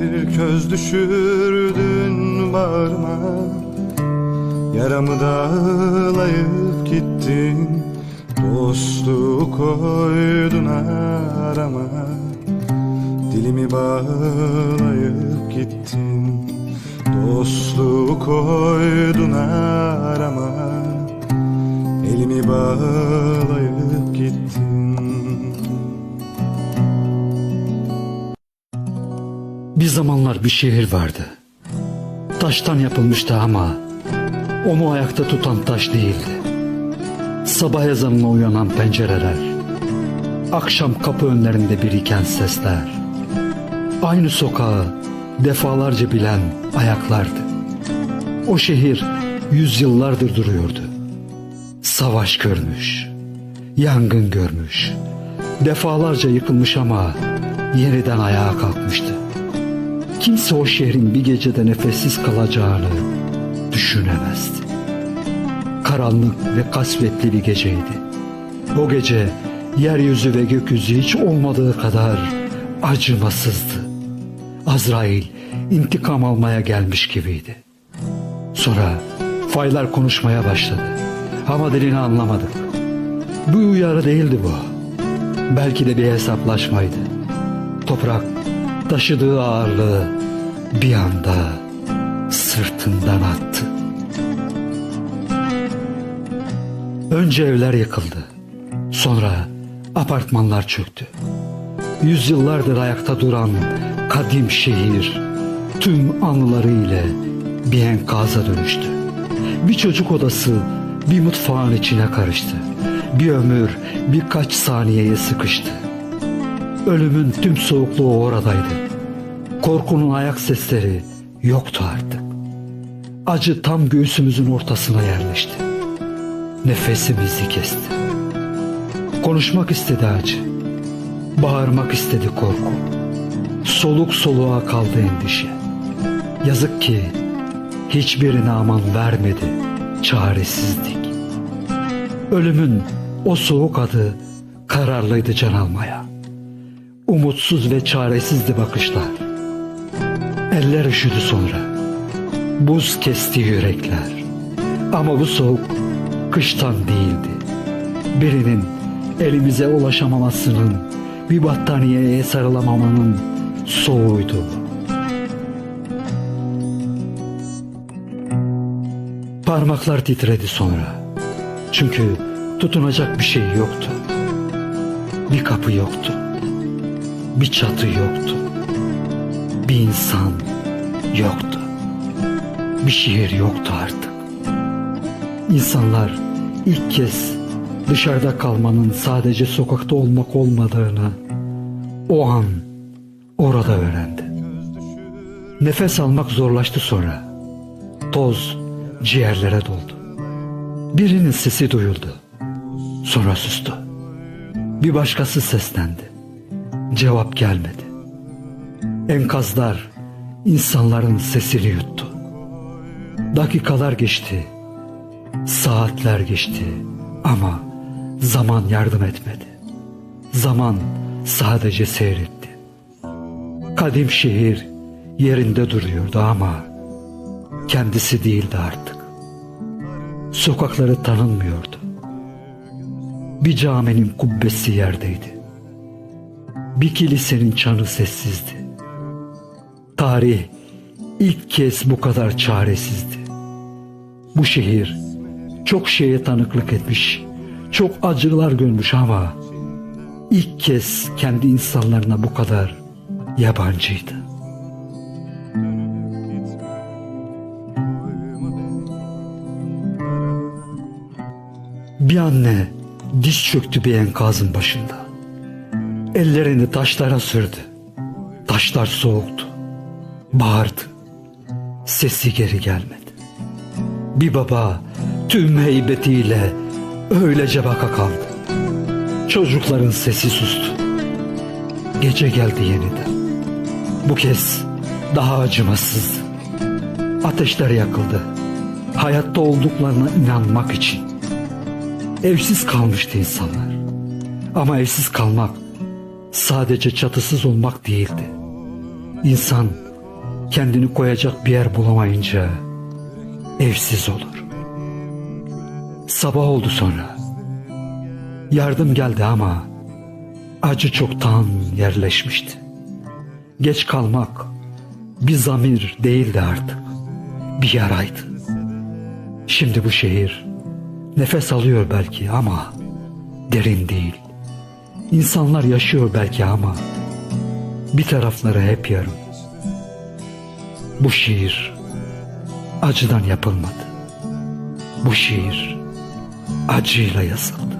bir köz düşürdün bağrıma. Yaramı dağlayıp gittin. Dostluğu koydun arama. Dilimi bağlayıp gittin. Dostluğu koydun arama. Elimi bağlayıp gittin Bir zamanlar bir şehir vardı. Taştan yapılmıştı ama onu ayakta tutan taş değildi. Sabah ezanına uyanan pencereler, akşam kapı önlerinde biriken sesler, aynı sokağı defalarca bilen ayaklardı. O şehir yüzyıllardır duruyordu. Savaş görmüş, yangın görmüş, defalarca yıkılmış ama yeniden ayağa kalkmıştı. Kimse o şehrin bir gecede nefessiz kalacağını düşünemezdi. Karanlık ve kasvetli bir geceydi. O gece yeryüzü ve gökyüzü hiç olmadığı kadar acımasızdı. Azrail intikam almaya gelmiş gibiydi. Sonra faylar konuşmaya başladı. Ama dilini anlamadık. Bu uyarı değildi bu. Belki de bir hesaplaşmaydı. Toprak taşıdığı ağırlığı bir anda sırtından attı. Önce evler yıkıldı. Sonra apartmanlar çöktü. Yüzyıllardır ayakta duran kadim şehir tüm anıları ile bir enkaza dönüştü. Bir çocuk odası bir mutfağın içine karıştı. Bir ömür birkaç saniyeye sıkıştı. Ölümün tüm soğukluğu oradaydı. Korkunun ayak sesleri yoktu artık. Acı tam göğsümüzün ortasına yerleşti. Nefesimizi kesti. Konuşmak istedi acı. Bağırmak istedi korku. Soluk soluğa kaldı endişe. Yazık ki hiçbirine aman vermedi çaresizlik. Ölümün o soğuk adı kararlıydı can almaya. Umutsuz ve çaresizdi bakışlar. Eller üşüdü sonra. Buz kesti yürekler. Ama bu soğuk kıştan değildi. Birinin elimize ulaşamamasının, bir battaniyeye sarılamamanın soğuğuydu. bu. Parmaklar titredi sonra. Çünkü tutunacak bir şey yoktu. Bir kapı yoktu. Bir çatı yoktu. Bir insan yoktu. Bir şehir yoktu artık. İnsanlar ilk kez dışarıda kalmanın sadece sokakta olmak olmadığını o an orada öğrendi. Nefes almak zorlaştı sonra. Toz ciğerlere doldu. Birinin sesi duyuldu. Sonra sustu. Bir başkası seslendi. Cevap gelmedi. Enkazlar insanların sesini yuttu. Dakikalar geçti. Saatler geçti ama zaman yardım etmedi. Zaman sadece seyretti. Kadim şehir yerinde duruyordu ama kendisi değildi artık. Sokakları tanınmıyordu. Bir caminin kubbesi yerdeydi. Bir kilisenin çanı sessizdi. Tarih ilk kez bu kadar çaresizdi. Bu şehir çok şeye tanıklık etmiş, çok acılar görmüş ama ilk kez kendi insanlarına bu kadar yabancıydı. Bir anne diz çöktü bir enkazın başında. Ellerini taşlara sürdü. Taşlar soğuktu. Bağırdı. Sesi geri gelmedi. Bir baba tüm heybetiyle öylece baka kaldı. Çocukların sesi sustu. Gece geldi yeniden. Bu kez daha acımasızdı. Ateşler yakıldı. Hayatta olduklarına inanmak için. Evsiz kalmıştı insanlar. Ama evsiz kalmak sadece çatısız olmak değildi. İnsan kendini koyacak bir yer bulamayınca evsiz olur. Sabah oldu sonra. Yardım geldi ama acı çoktan yerleşmişti. Geç kalmak bir zamir değildi artık. Bir yaraydı. Şimdi bu şehir nefes alıyor belki ama derin değil. İnsanlar yaşıyor belki ama bir tarafları hep yarım. Bu şiir acıdan yapılmadı. Bu şiir acıyla yazıldı.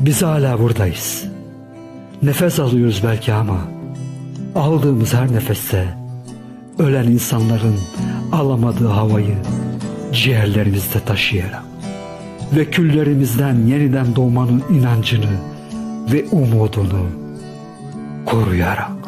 Biz hala buradayız. Nefes alıyoruz belki ama aldığımız her nefeste ölen insanların alamadığı havayı ciğerlerimizde taşıyarak ve küllerimizden yeniden doğmanın inancını ve umudunu koruyarak.